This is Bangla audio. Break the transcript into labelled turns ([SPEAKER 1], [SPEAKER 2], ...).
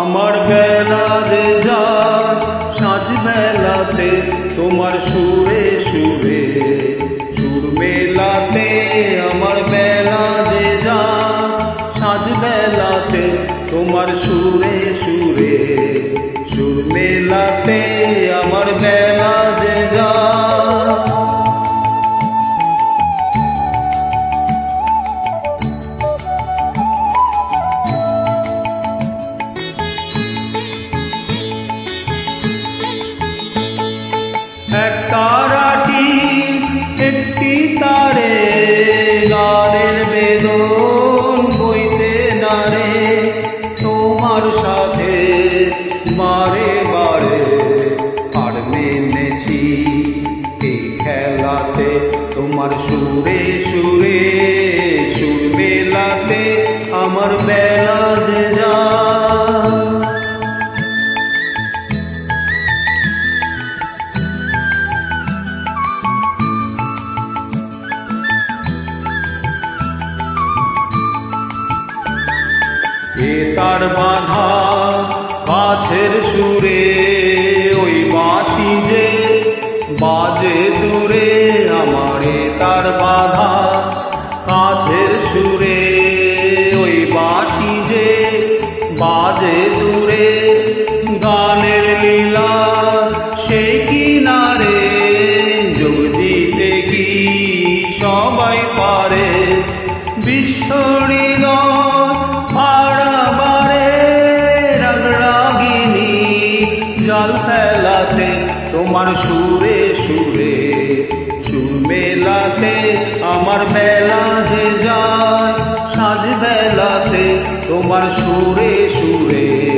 [SPEAKER 1] আমার বেলা যে যায় সাঁঝ বেলাতে তোমার সুরে সুরে। সুর মেলাতে আমার বেলা যে যায় সাঁঝ বেলাতে তোমার সুরে সুরে। সুর মেলাতে আমার বেলা বারে বারে আর মেনেছি। এই খেলাতে তোমার সুরে সুরে, সুর মেলাতে আমার বেলা যে এ তার বাধা গাছের সুরে, ওই বাঁশি যে বাজে দূরে, আমার তার বাধা কাছের সুরে। ওই বাঁশি যে বাজে দূরে, গানের লীলা সেই কিনারে। দিতে কি সবাই পারে বিশ্বরীর তোমার সুরে সুরে সুর আমার বেলা যে যায় সাজ বেলাতে তোমার সুরে।